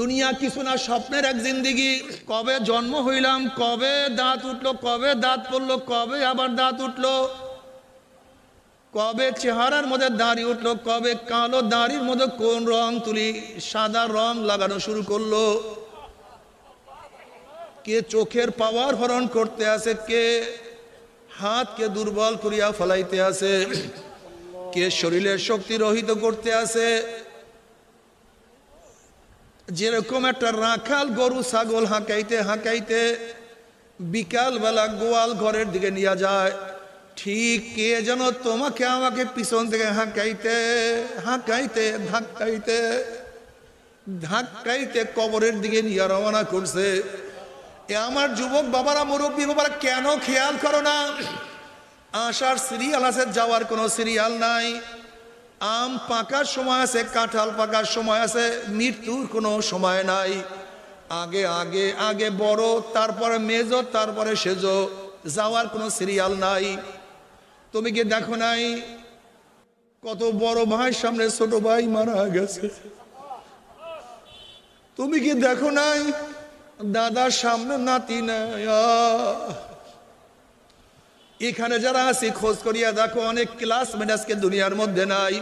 দুনিয়া কিছু না, স্বপ্নের এক জিন্দিগি। কবে জন্ম হইলাম, কবে দাঁত উঠল, কবে দাঁত পড়ল, কবে আবার দাঁত উঠল, কবে চেহারার মধ্যে দাড়ি উঠল, কবে কালো দাড়ির মধ্যে কোন রং তুলি, সাদা রং লাগানো শুরু করল। কে চোখের পাওয়ার হরণ করতে আছে কে হাতকে দুর্বল করিয়া ফলাইতে আছে কে শরীরের শক্তি রহিত করতে আছে যেরকম একটা রাখাল গরু, ছাগল হাঁকাইতে হাঁকাইতে বিকালবেলা গোয়াল ঘরের দিকে নিয়ে যায়, ঠিক কে যেন তোমাকে আমাকে পিছন থেকে হাঁকাইতে হাঁকাইতে, ধাক্কাইতে ধাক্কাইতে কবরের দিকে নিয়ে রওনা করছে। এ আমার যুবক বাবারা, মুরব্বী বাবারা, কেন খেয়াল করো না? আসার সিরিয়াল আছে, যাওয়ার কোনো সিরিয়াল নাই। আম পাকার সময় আছে, কাঁঠাল পাকার সময় আছে, মৃত্যুর কোনো সময় নাই। আগে আগে আগে বড়, তারপরে মেজো, তারপরে সেজ, যাওয়ার কোনো সিরিয়াল নাই। তুমি কি দেখো নাই? কত বড় ভাই সামনে ছোট ভাই মারা গেছে। তুমি কি দেখো নাই? দাদার সামনে নাতি আহ! এখানে যারা আছি, খোঁজ করিয়া দেখো, অনেক ক্লাসমেট আজকে দুনিয়ার মধ্যে নাই।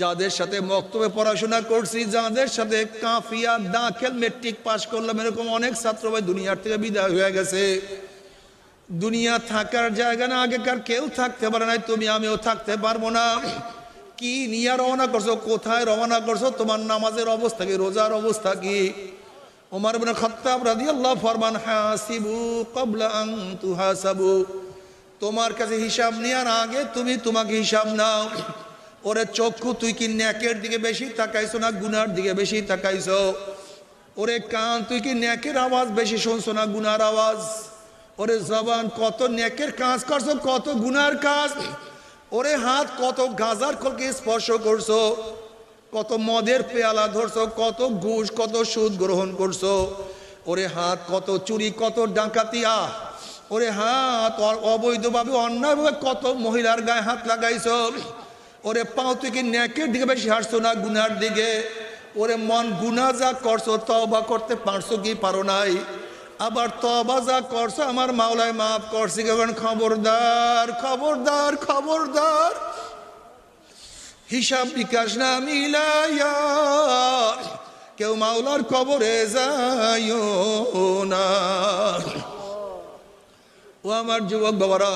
যাদের সাথে মক্তবে পড়াশোনা করছি, যাদের সাথে কাফিয়া দাখেল মেট্রিক পাশ করলাম, এরকম অনেক ছাত্র ভাই দুনিয়ার থেকে বিদায় হয়ে গেছে। দুনিয়া থাকার জায়গা না, আগেকার কেউ থাকতে পারে নাই, তুমি, আমিও থাকতে পারব না। কি নিয়ে রওনা করছ, কোথায় রওনা করছ, তোমার নামাজের অবস্থা কি, রোজার অবস্থা কি? ওমর বিন খাত্তাব রাদিয়াল্লাহু ফরমান, হাসিবু ক্বাবলা আন তুহাসাবু। তোমার কাছে হিসাব নেওয়ার আগে তুমি তোমাকে হিসাব নাও। ওরে চক্ষু তুই কি ন্যাকের দিকে বেশি তাকাইছো না গুনার দিকে বেশি তাকাইছো? ওরে কান তুই কি ন্যাকের আওয়াজ বেশি শুনছো না গুনার আওয়াজ? ওরে জবান কত ন্যাকের কাজ করছ, কত গুনার কাজ? ওরে হাত কত গাজার কলকে স্পর্শ করছ? কত মদের পেয়ালা ধরছো, কত ঘুষ, কত সুদ গ্রহণ করছ? ওরে হাত কত চুরি, কত ডাকাতিয়া ওরে হাত অবৈধভাবে অন্যায়ভাবে কত মহিলার গায়ে হাত লাগাইছো? ওরে পাও তুই কি ন্যাকের দিকে বেশি হাসছো না গুনার দিকে? ওরে মন গুনা যা করছ তবা করতে পারছ কি পারো নাই? আবার তবা যা করছ, আমার মাওলায় মাফ করছি এখন খবরদার খবরদার খবরদার। হিসাব বিকাশ না মিলাইয়া, কেউ মাওলার কবরে যাইও না। ও আমার যুবক বাবারা,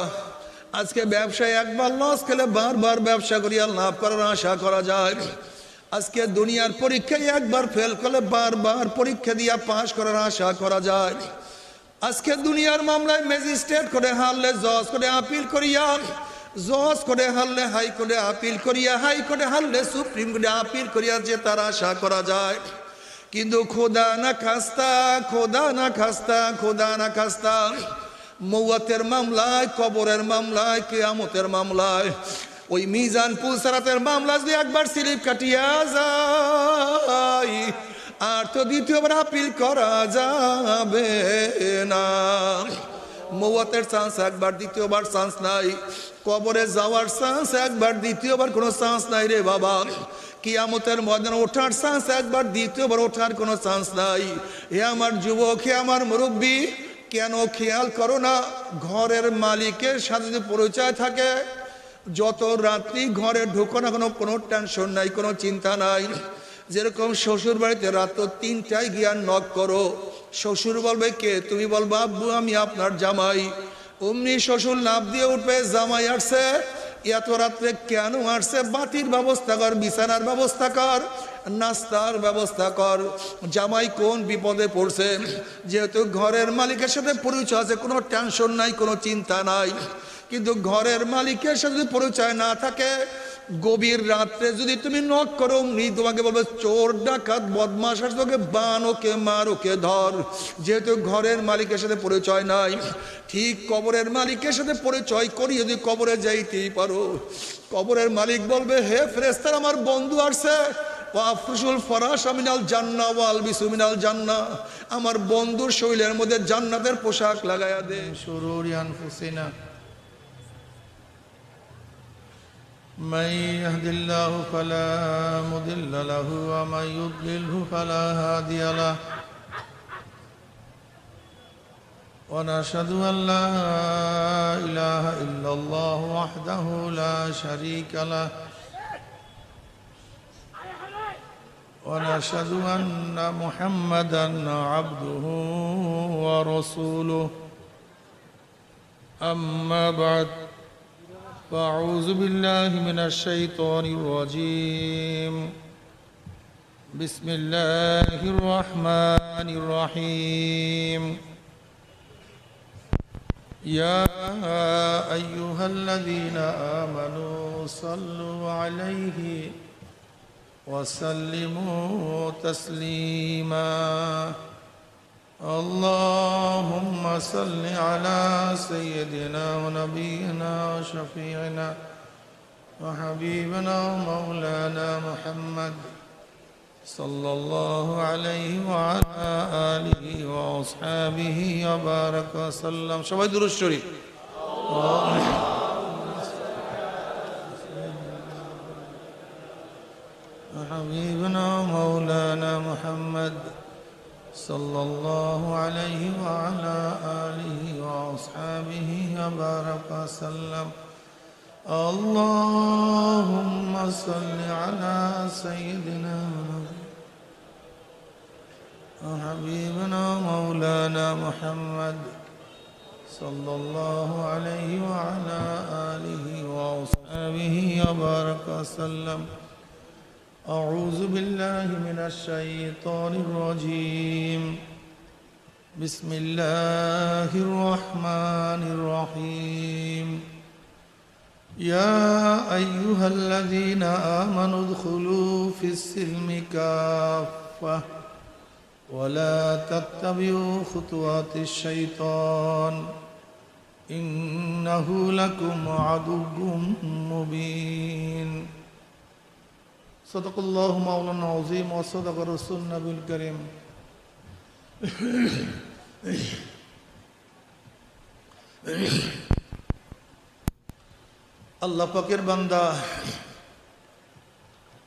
আজকে ব্যবসায় একবার লস খেলে বারবার ব্যবসা করিয়া লাভ করার আশা করা যায়। আজকে দুনিয়ার পরীক্ষায় একবার ফেল করলে বারবার পরীক্ষা দিয়া পাশ করার আশা করা যায়। আজকে দুনিয়ার মামলায় ম্যাজিস্ট্রেট করে হারলে জজ করে আপিল করিয়া, জজ করে হারলে হাই করে আপিল করিয়া হাই করে হারলে সুপ্রিম কোর্টে আপিল করিয়া যে তার আশা করা যায়। কিন্তু খোদা না খাস্তা, খোদা না খাস্তা, খোদা না খাস্তা। মৌয়াতের মামলায়, কবরের মামলায়, কেয়ামতের মামলায়। ওই মিজান পুলসারাতের মামলা যদি একবার স্লিপ কাটিয়া যায়, আর তো দ্বিতীয়বার আপিল করা যাবে না। মৌয়াতের চান্স একবার, দ্বিতীয়বার চান্স নাই। কবরে যাওয়ার চান্স একবার, দ্বিতীয়বার কোনো চান্স নাই রে বাবা। কিয়ামতের ময়দানে ওঠার চান্স একবার, দ্বিতীয়বার ওঠার কোনো চান্স নাই। হে আমার যুবক, হে আমার মুরব্বী কেন খেয়াল করো না? ঘরের মালিকের সাথে যদি পরিচয় থাকে, যত রাত্রি ঘরে ঢুকো না কোনো কোনো টেনশন নাই, কোনো চিন্তা নাই। যেরকম শ্বশুর বাড়িতে রাত তিনটায় গিয়া নক করো, শ্বশুর বলবে, কে? তুমি বলব, আব্বু, আমি আপনার জামাই। অমনি শ্বশুর লাভ দিয়ে উঠবে, জামাই আসছে। এত রাত্রে কেন আসছে? বাতির ব্যবস্থা কর, বিছানার ব্যবস্থা কর, নাস্তার ব্যবস্থা কর। জামাই কোন বিপদে পড়ছে? যেহেতু ঘরের মালিকের সাথে পরিচয় আছে, কোনো টেনশন নাই, কোনো চিন্তা নাই। কিন্তু ঘরের মালিকের সাথে যদি পরিচয় না থাকে, গভীর রাত্রে যদি তুমি নখ করো, উনি তোমাকে বলবে, চোর, ডাকাত বদমাস তোকে বান, ওকে মার, ওকে ধর। যেহেতু ঘরের মালিকের সাথে পরিচয় নাই, ঠিক কবরের মালিকের সাথে পরিচয় করি যদি কবরে যাইতেই পারো। কবরের মালিক বলবে, হে ফ্রেস্তার আমার বন্ধু আসছে। আফরুসুল ফরাস আমিনাল জান্না ওয়াল বিসুমিনাল জান্না আমার বন্ধুর শৈলের মধ্যে জান্নাতের পোশাক লাগাইয়া দে। সরুরিয়ান من يهد الله فلا مضل له ومن يضلله فلا هادي له. ونشهد أن لا إله إلا الله وحده لا شريك له. ونشهد أن محمدا عبده ورسوله. أما بعد. فأعوذ بالله من الشيطان الرجيم. بسم الله الرحمن الرحيم. يا أيها الذين آمنوا صلوا عليه وسلموا تسليما. اللهم صل على سيدنا ونبينا وشفيعنا وحبيبنا ومولانا محمد صلى الله عليه وعلى آله وأصحابه وبارك وسلم. شباب درود الشريف حبيبنا مولانا صلى الله عليه وعلى آله وأصحابه وبارك وسلم. اللهم صل على سيدنا وحبيبنا مولانا محمد صلى الله عليه وعلى آله وأصحابه وبارك وسلم. أعوذ بالله من الشيطان الرجيم. بسم الله الرحمن الرحيم. يا أيها الذين آمنوا ادخلوا في السلم كافة ولا تتبعوا خطوات الشيطان. إنه لكم عدو مبين. صدق الله مولانا العظيم وصدق رسول النبي الكريم আল্লাহ পাকের বান্দা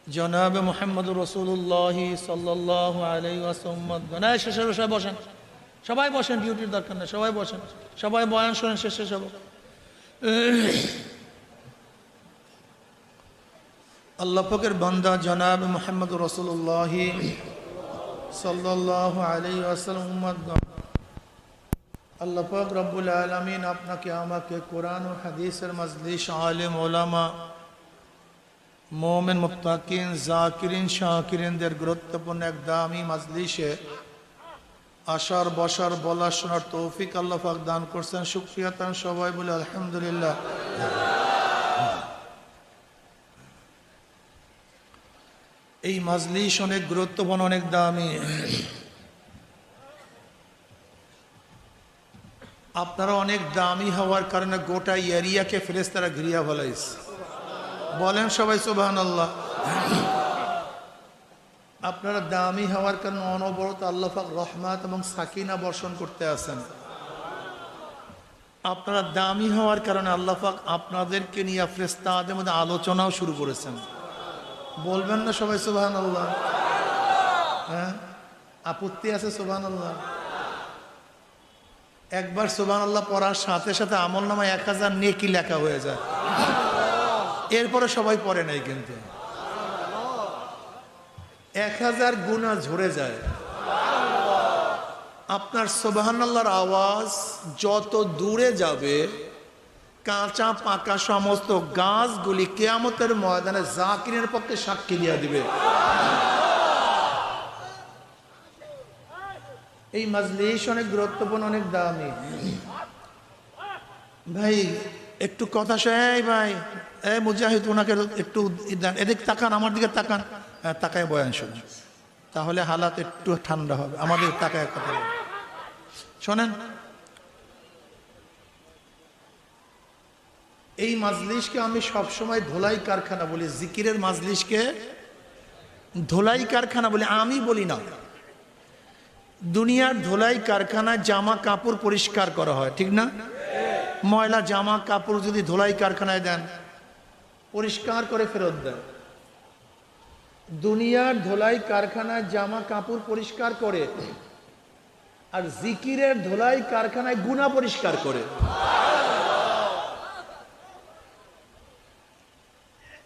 জনাবে মোহাম্মদ রসুল্লাহ সাল্লাহ আলাই ওয়াসম্মদ গনায় শেষে সবাই বসেন সবাই বসেন ডিউটির দরকার নেই সবাই বসেন সবাই বয়ান শোনেন শেষে সব আল্লাহ পাকের বান্দা জনাব মোহাম্মদ রসুল্লাহ সাল্লাহ ওয়াসাল্লাম আল্লাহ পাক রব্বুল আলমিন আপনাকে, আমাকে কোরআন ও হাদিসের মজলিস আলেম ওলামা, মোমেন মুক্তাকিন জাকিরিন, শাকিরিনদের গুরুত্বপূর্ণ এক দামি মজলিসে আসার, বসার বলা শোনার তৌফিক আল্লাহ পাক দান করছেন। শুক্রিয়া তান সবাই বলে আলহামদুলিল্লাহ। এই মাজলিস অনেক গুরুত্বপূর্ণ, অনেক দামি। আপনারা অনেক দামি হওয়ার কারণে গোটা এরিয়াকে ফেরেস্তারা ঘিরিয়া ফেলাইছে। বলেন সবাই সুবাহান আল্লাহ আপনারা দামি হওয়ার কারণে অনবরত আল্লাহাক রহমাত এবং সাকিনা বর্ষণ করতে আসেন আপনারা দামি হওয়ার কারণে আল্লাহাক আপনাদেরকে নিয়ে ফ্রেস্তাদের মধ্যে আলোচনাও শুরু করেছেন। বলবেন না সবাই সুবাহান আল্লাহ হ্যাঁ? আপত্তি আছে সুবাহান আল্লাহ একবার সুবান আল্লাহ পড়ার সাথে সাথে আমল নামায় এক হাজার নেকি লেখা হয়ে যায়। এরপরে সবাই পড়ে নাই কিন্তু। এক হাজার গুণা ঝরে যায়। আপনার সোবাহান আল্লাহর আওয়াজ যত দূরে যাবে কাঁচা, পাকা সমস্ত গাছগুলি কেয়ামতের ময়দানে জাকিরের পক্ষে সাক্ষী দিয়ে দিবে। এই মাজলিস অনেক গুরুত্বপূর্ণ, অনেক দামি। ভাই, একটু কথা শোনাই ভাই, এ মুজাহিদ, ওনাকে একটু এদিক তাকান, আমার দিকে তাকান। হ্যাঁ তাকায় বয়ান শুনুন। তাহলে হালাত একটু ঠান্ডা হবে। আমাদের তাকায় কথা শোনেন এই মাজলিসকে আমি সবসময় ধোলাই কারখানা বলি। জিকিরের মাজলিসকে ধোলাই কারখানা বলি। আমি বলি না। দুনিয়ার ধোলাই কারখানায় জামা কাপড় পরিষ্কার করা হয়, ঠিক না? ময়লা জামা কাপড় যদি ধোলাই কারখানায় দেন, পরিষ্কার করে ফেরত দেন। দুনিয়ার ধোলাই কারখানায় জামা কাপড় পরিষ্কার করে আর জিকিরের ধোলাই কারখানায় গুণা পরিষ্কার করে।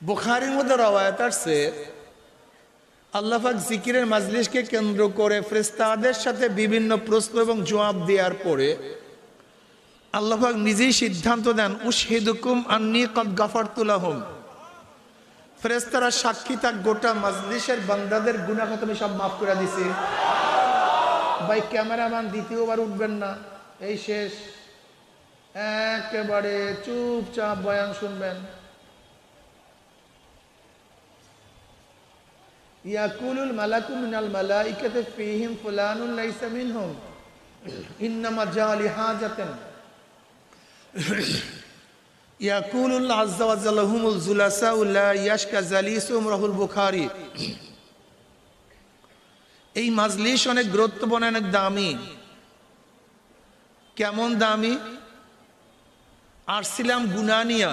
বুখারির মধ্যে রওয়ায়ত আসছে আল্লাহাক জিকিরের মাজলিসকে কেন্দ্র করে ফ্রেস্তাদের সাথে বিভিন্ন প্রশ্ন এবং জবাব দেওয়ার পরে আল্লাহাক নিজেই সিদ্ধান্ত দেন, উশহিদুকুম আন্নি কদ গাফারতুলাহুম ফেরেস্তারা সাক্ষী তাক গোটা মাজলিসের বান্দাদের গুনাহ তুমি সব মাফ করে দিছি ভাই, ক্যামেরাম্যান দ্বিতীয়বার উঠবেন না, এই শেষ। একেবারে চুপচাপ বয়ান শুনবেন। ইয়াকুলুল মালাকু মিনাল মালাইকাতি ফীহিম ফুলানুন লাইসা মিনহুম। ইন্নামা জালি হাজাতান। ইয়াকুলুল আযজা ওয়া জাল্লা হুমুল জুলাসা লা ইয়াশকা জালিসুম রাহুল বুখারী। এই মাজলিস অনেক গুরুত্বপূর্ণ, অনেক দামি। কেমন দামি? আসছিলাম গুনানিয়া।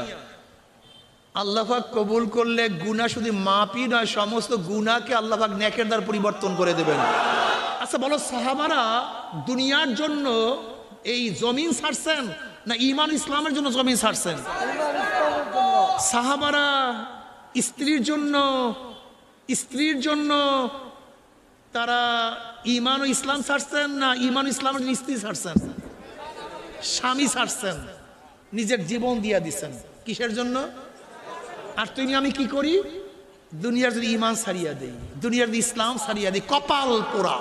আল্লাহাক কবুল করলে গুনা শুধু মাপই নয়, সমস্ত গুনাকে আল্লাহাক নেকের দ্বার পরিবর্তন করে দেবেন। আচ্ছা বলো সাহাবারা দুনিয়ার জন্য এই জমিন ছাড়ছেন না ইমান ইসলামের জন্য জমিন ছাড়ছেন? সাহাবারা স্ত্রীর জন্য স্ত্রীর জন্য তারা ইমান ও ইসলাম ছাড়ছেন না ইমান ইসলামের জন্য স্ত্রী ছাড়ছেন? স্বামী ছাড়ছেন, নিজের জীবন দিয়া দিচ্ছেন কিসের জন্য? আর তুমি আমি কি করি? দুনিয়ার যদি ইমান সারিয়া দেই, দুনিয়ার যদি ইসলাম সারিয়া দিই, কপাল পোড়া।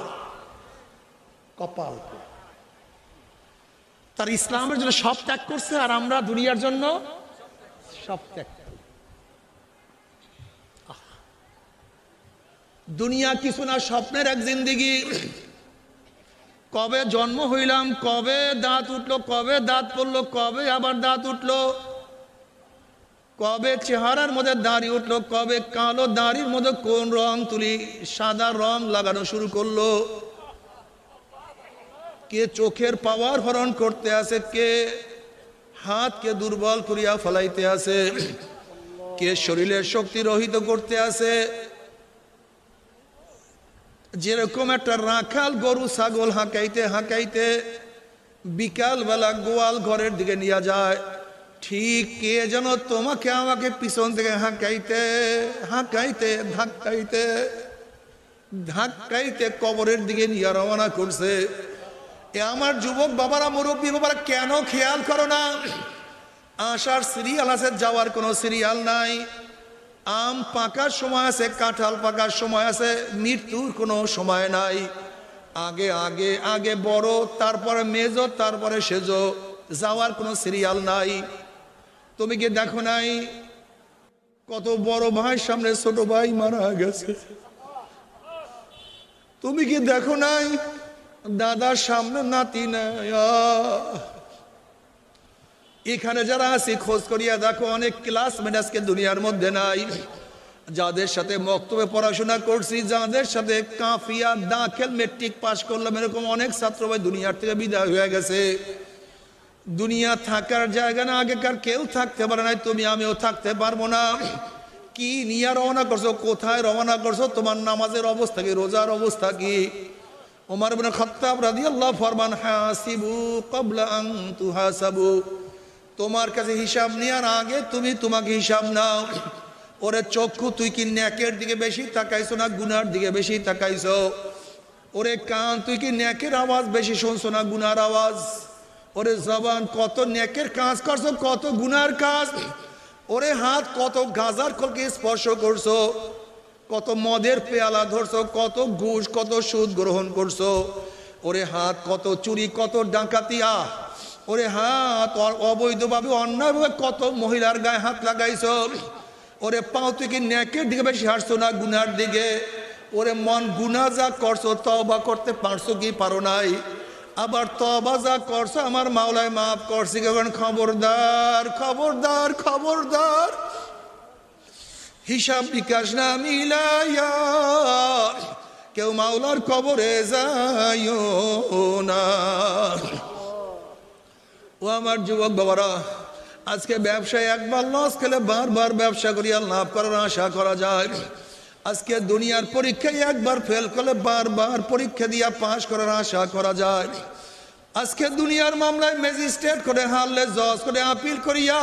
কপাল তার ইসলামের জন্য সব ত্যাগ করছে আর আমরা দুনিয়ার জন্য সব ত্যাগ। দুনিয়া কিছু না, স্বপ্নের এক জিন্দিগি। কবে জন্ম হইলাম, কবে দাঁত উঠল, কবে দাঁত পড়ল, কবে আবার দাঁত উঠল? কবে চেহারার মধ্যে দাড়ি উঠল, কবে কালো দাড়ির মধ্যে কোন রং তুলি, সাদা রং লাগানো শুরু করল। কে চোখের পাওয়ার হরণ করতে আছে কে হাতকে দুর্বল করিয়া ফলাইতে আছে কে শরীরের শক্তি রহিত করতে আছে যেরকম একটা রাখাল গরু, ছাগল হাঁকাইতে হাঁকাইতে বিকাল বেলা গোয়াল ঘরের দিকে নিয়ে যায়। ঠিক কে যেন তোমাকে আমাকে পিছন থেকে হাঁকাইতে হাঁকাইতে, ধাক্কাইতে ধাক্কাইতে কবরের দিকে নিয়ে রওনা করছে। এ আমার যুবক বাবারা, মুরব্বী বাবারা, কেন খেয়াল করো না? আসার সিরিয়াল আছে, যাওয়ার কোনো সিরিয়াল নাই। আম পাকার সময় আছে, কাঁঠাল পাকার সময় আছে, মৃত্যুর কোনো সময় নাই। আগে আগে আগে বড়, তারপরে মেজো, তারপরে সেজো, যাওয়ার কোনো সিরিয়াল নাই। তুমি কি দেখো নাই কত বড় ভাই সামনে ছোট ভাই মারা গেছে। তুমি কি দেখো নাই দাদার সামনে নাতি নাই। এখানে যারা আছি, খোঁজ করিয়া দেখো অনেক ক্লাসমেট আজকে দুনিয়ার মধ্যে নাই। যাদের সাথে মক্তবে পড়াশোনা করছি, যাদের সাথে কাফিয়া, দাখেল মেট্রিক পাশ করলাম, এরকম অনেক ছাত্র ভাই দুনিয়ার থেকে বিদায় হয়ে গেছে। দুনিয়া থাকার জায়গা না, আগেকার কেউ থাকতে পারে নাই, তুমি, আমিও থাকতে পারব না। কি নিয়ে রওনা করছ, কোথায় রওনা করছ, তোমার নামাজের অবস্থা কি, রোজার অবস্থা কি? ওমর ইবনে খাত্তাব রাদিয়াল্লাহু ফরমান, হাসিবু ক্বাবলা আন তুহাসাবু। তোমার কাছে হিসাব নেওয়ার আগে তুমি তোমাকে হিসাব নাও। ওরে চক্ষু তুই কি ন্যাকের দিকে বেশি তাকাইছো না গুনার দিকে বেশি তাকাইছো? ওরে কান তুই কি ন্যাকের আওয়াজ বেশি শুনছো না গুনার আওয়াজ? ওরে জবান, কত নেকের কাজ করছ, কত গুনার কাজ। ওরে হাত, কত গাজার খোলকে স্পর্শ করছ, কত মদের পেয়ালা ধরছো, কত ঘুষ, কত সুদ গ্রহণ করছ। ওরে হাত, কত চুরি, কত ডাকাতিয়া ওরে হাত অবৈধভাবে, অন্যায়ভাবে কত মহিলার গায়ে হাত লাগাইছো। ওরে পাও তুই কি ন্যাকের দিকে বেশি হাসছো না গুনার দিকে। ওরে মন গুনা যা করছ তবা করতে পারছ কি পারো নাই? আবার তবা যা করছ, আমার মাওলায় মাফ করছি কেমন খবরদার খবরদার খবরদার। হিসাব বিকাশ না মিলাইয়া, কেউ মাওলার কবরে যাইও না। ও আমার যুবক বাবারা, আজকে ব্যবসায় একবার লস খেলে বারবার ব্যবসা করিয়া লাভ করার আশা করা যায়। আজকে দুনিয়ার পরীক্ষায় একবার ফেল করলে বারবার পরীক্ষা দিয়া পাশ করার আশা করা যায় আজকে দুনিয়ার মামলায় ম্যাজিস্ট্রেট করে হারলে জজ করে আপিল করিয়া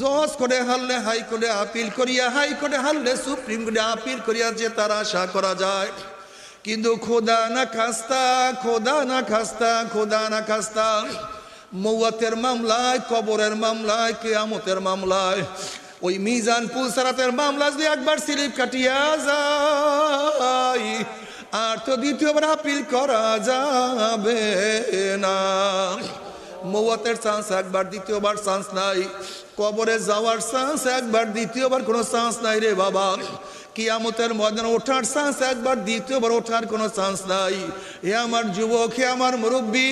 জজ করে হারলে হাই করে আপিল করিয়া হাই করে হারলে সুপ্রিম কোর্টে আপিল করিয়া যে তার আশা করা যায় কিন্তু খোদা না খাস্তা, খোদা না খাস্তা, খোদা না খাস্তা। মৌয়াতের মামলায়, কবরের মামলায়, কেয়ামতের মামলায় ওই মিজান পুলসারাতের মামলা যদি একবার স্লিপ কাটিয়া যায়, আর তো দ্বিতীয়বার আপিল করা যাবে না। মৌয়াতের চান্স একবার, দ্বিতীয়বার চান্স নাই। কবরে যাওয়ার চান্স একবার, দ্বিতীয়বার কোনো চান্স নাই রে বাবা। কিয়ামতের ময়দানে ওঠার চান্স একবার, দ্বিতীয়বার ওঠার কোনো চান্স নাই। হে আমার যুবক হে আমার মুরব্বী,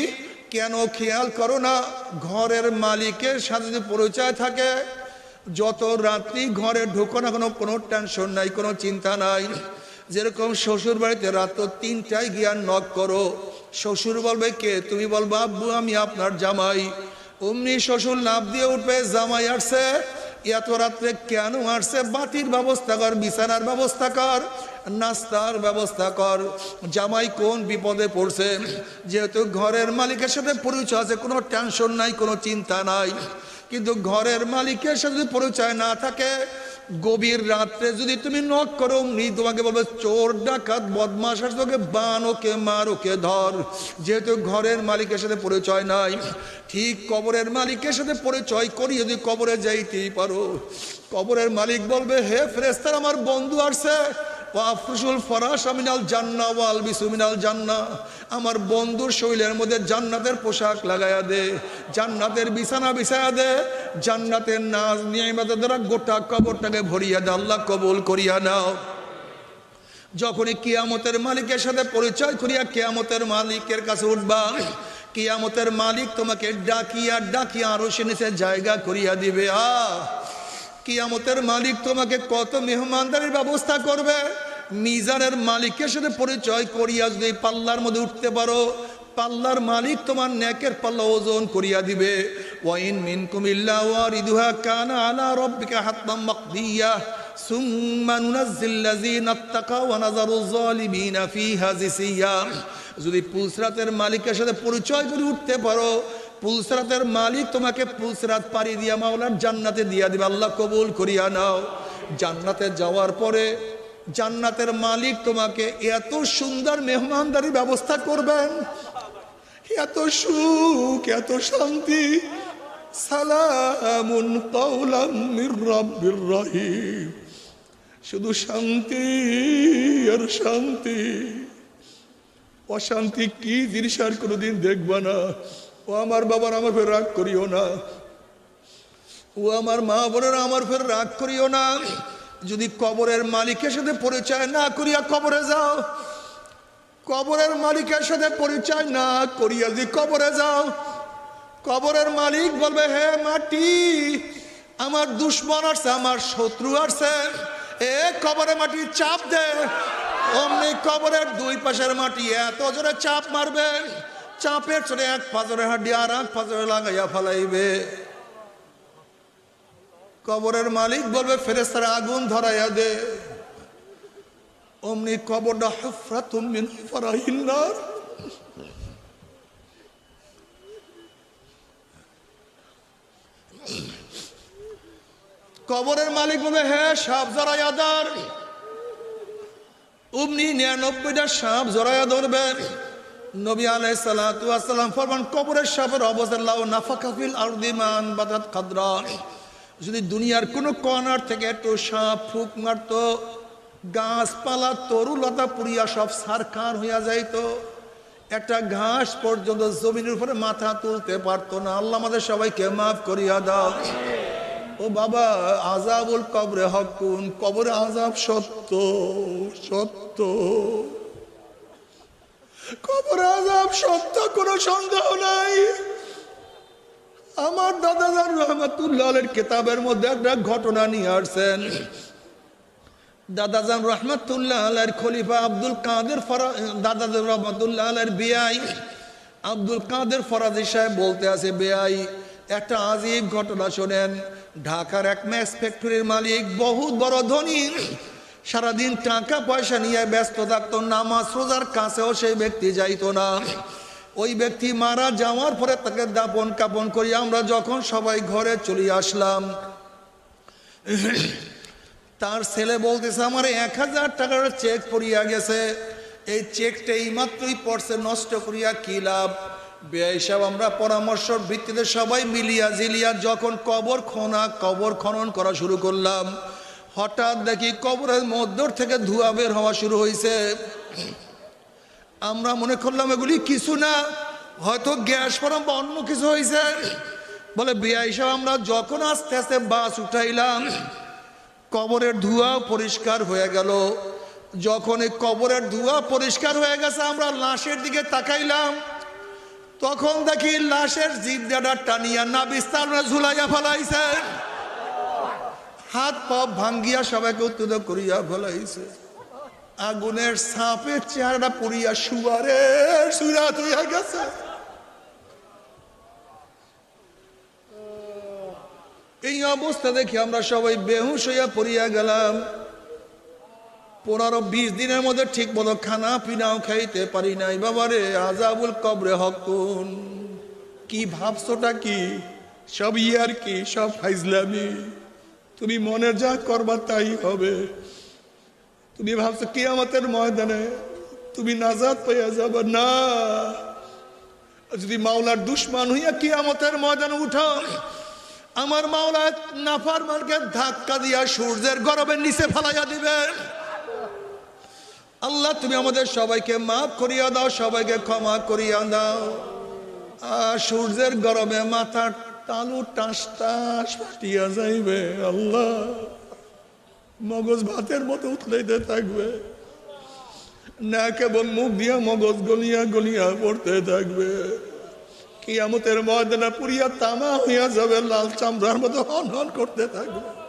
কেন খেয়াল করো না? ঘরের মালিকের সাথে যদি পরিচয় থাকে যত রাত্রি ঘরে ঢুকো না কোনো কোনো টেনশন নাই, কোনো চিন্তা নাই। যেরকম শ্বশুর বাড়িতে রাত তিনটায় গিয়া নক করো, শ্বশুর বলবে, কে? তুমি বলব, আব্বু, আমি আপনার জামাই। অমনি শ্বশুর লাভ দিয়ে উঠবে, জামাই আসছে। এত রাত্রে কেন আসছে? বাতির ব্যবস্থা কর, বিছানার ব্যবস্থা কর, নাস্তার ব্যবস্থা কর। জামাই কোন বিপদে পড়ছে? যেহেতু ঘরের মালিকের সাথে পরিচয় আছে, কোনো টেনশন নাই, কোনো চিন্তা নাই। কিন্তু ঘরের মালিকের সাথে যদি পরিচয় না থাকে, গভীর রাত্রে যদি তুমি নক করো নি তোমাকে বলবে, চোর, ডাকাত বদমাস তোকে বান, ওকে মার, ওকে ধর। যেহেতু ঘরের মালিকের সাথে পরিচয় নাই, ঠিক কবরের মালিকের সাথে পরিচয় করি যদি কবরে যাইতেই পারো, কবরের মালিক বলবে, হে ফ্রেস্তার আমার বন্ধু আসছে। ফরাস আমিনাল জান্না আমার বন্ধুর শৈলের মধ্যে জান্নাতের পোশাক লাগায়া দে, জান্নাতের বিছানা বিছায়া দে, জান্নাতের নাচ নিয়মিত দ্বারা গোটা কবরটাকে ভরিয়া দে, আল্লাহ কবুল করিয়া নাও। যখনই কিয়ামতের মালিকের সাথে পরিচয় করিয়া কিয়ামতের মালিকের কাছে উঠবা, কিয়ামতের মালিক তোমাকে ডাকিয়া ডাকিয়া আরও সে জায়গা করিয়া দিবে। আ কিয়ামতের মালিক তোমাকে কত মেহমানদারির ব্যবস্থা করবে? মিজানের মালিকের সাথে পরিচয় করিয়া যদি পাল্লার মধ্যে উঠতে পারো, পাল্লার মালিক তোমার ন্যাকের পাল্লা ওজন করিয়া দিবে। ওয়াইন মিনকুম ইল্লা ওয়ারিদুহা কানা আলা রাব্বিকা হাত্তাম মাকদিয়া। সুম্মা নুনাজ্জিল্লাযিনা ইত্তাকা ওয়া নাযারু যালিমিনা ফিহা জিসিয়া যদি পুলসরাতের মালিকের সাথে পরিচয় করে উঠতে পারো পুলসরাতের মালিক তোমাকে পুলসরাত পাড়ি দিয়া মাওলার জান্নাতে দিয়া দিবে। আল্লাহ কবুল করিয়া নাও। জান্নাতে যাওয়ার পরে জান্নাতের মালিক তোমাকে এত সুন্দর মেহমানদারি ব্যবস্থা করবেন। এত সুখ, এত শান্তি। সালামুন রহিম। শুধু শান্তি আর শান্তি। অশান্তি কি জিনিস আর কোনোদিন দেখবা না। ও আমার বাবার আমার ফের রাগ করিও না। ও আমার মা বোনেরা আমার ফের রাগ করিও না। যদি কবরের মালিকের সাথে পরিচয় না করিয়া কবরে যাও, কবরের মালিকের সাথে পরিচয় না করিয়া যদি কবরে যাও, কবরের মালিক বলবে, হে মাটি, আমার দুশ্মন আসছে, আমার শত্রু আসছে। এ কবরে মাটি চাপ দে। অমনি কবরের দুই পাশের মাটি এত জোরে চাপ মারবে। চাপের চলে এক পাজরে হাড্ডি আর এক পাজরে লাগাইয়া ফেলাইবে। কবরের মালিক বলবে ফেরেস্তারা আগুন ধরাইয়া দে। অমনি কবরটা হফরা তুমি কবরের মালিক বলবে হ্যাঁ সাপ জড়াইয়া দার অমনি নিরানব্বইটা সাপ জড়াইয়া ধরবেন নবী আলাই সালাম ফরমান, কবরের সাপের খাদরা যদি দুনিয়ার কোনো কর্নার থেকে একটু সাপ ফুক মারতো, গাছপালা, তরুলতা পুড়িয়া সব সারখার হইয়া যাইতো। একটা ঘাস পর্যন্ত জমিনের উপরে মাথা তুলতে পারতো না। আল্লাহ আমাদের সবাইকে মাফ করিয়া দাও। ও বাবা আজাবুল কবরে হকুন কবরে আজাব সত্য সত্য। কবরে আজাব সত্য কোনো সন্দেহ নাই। আমার দাদা রহমতুল্লাহের কেতাবের মধ্যে একটা ঘটনা নিয়ে আসছেন। দাদাজান রহমতুল্লাহ আলের খলিফা আব্দুল কাদের ফরা, দাদাজান রহমতুল্লাহ আলের বিয়াই আব্দুল কাদের ফরাজি সাহেব বলতে আছে, বেআই, একটা আজীব ঘটনা শোনেন। ঢাকার এক ম্যাচ ফ্যাক্টরির মালিক, বহুত বড় ধনী। সারাদিন টাকা পয়সা নিয়ে ব্যস্ত থাকতো, নামাজ রোজার কাছেও সেই ব্যক্তি যাইতো না। ওই ব্যক্তি মারা যাওয়ার পরে তাকে দাপন কাপন করি, আমরা যখন সবাই ঘরে চলে আসলাম। তার ছেলে বলতেছে, আমার এক হাজার টাকার চেক পড়িয়া গেছে। এই চেকটা এই মাত্রই পড়ছে, নষ্ট করিয়া কি লাভ? ব্যয় সাহেব আমরা পরামর্শ ভিত্তিতে সবাই মিলিয়া জিলিয়া যখন কবর খোনা, কবর খনন করা শুরু করলাম। হঠাৎ দেখি কবরের মধ্য থেকে ধোঁয়া বের হওয়া শুরু হয়েছে আমরা মনে করলাম এগুলি কিছু না, হয়তো গ্যাস ফরম বা অন্য কিছু হয়েছে বলে, বিয়া হিসাব আমরা যখন আস্তে আস্তে বাস উঠাইলাম, কবরের ধোঁয়া পরিষ্কার হয়ে গেল। যখন এই কবরের ধোঁয়া পরিষ্কার হয়ে গেছে, আমরা লাশের দিকে তাকাইলাম। তখন দেখি লাশের জিদ্দাটা টানিয়া না বিস্তার ঝুলাইয়া ফেলাইছে। হাত পা ভাঙ্গিয়া সবাইকে উত্তুত করিয়া ফেলাইছে। আগুনের সাপের চেহারাটা পড়িয়া শুয়ারে সুরাত হইয়া গেছে। এই অবস্থা দেখে আমরা সবাই বেহুশ হইয়া পড়িয়া গেলাম। পনেরো বিশ দিনের মধ্যে ঠিক মতো খানা পিনাও খাইতে পারি নাই। বাবারে আজাবুল কবরে হকুন কি ভাবছোটা কি? সব ইয়ার কি? সব ফাইজলামি। তুমি মনের যা করবার তাই হবে। তুমি ভাবছ কি আমাদের ময়দানে তুমি নাজাদ পাইয়া যাবে। না। যদি মাওলার দুশ্মন হইয়া কি আমাদের ময়দানে উঠাও আমার মাওলা নাফার মার্কে ধাক্কা দিয়া সূর্যের গরমের নিচে ফালাইয়া দিবে। আল্লাহ, তুমি আমাদের সবাইকে মাফ করিয়া দাও, সবাইকে ক্ষমা করিয়া দাও। আর সূর্যের গরমে মাথা তালু টাস টাস ফাটিয়া যাইবে, আল্লাহ। মগজ ভাতের মতো উঠলেতে থাকবে। না কেবল মুখ দিয়া মগজ গলিয়া গলিয়া পড়তে থাকবে। কিয়ামতের ময়দানা পুরিয়া তামা হইয়া যাবে, লাল চামড়ার মতো হন হন করতে থাকবে।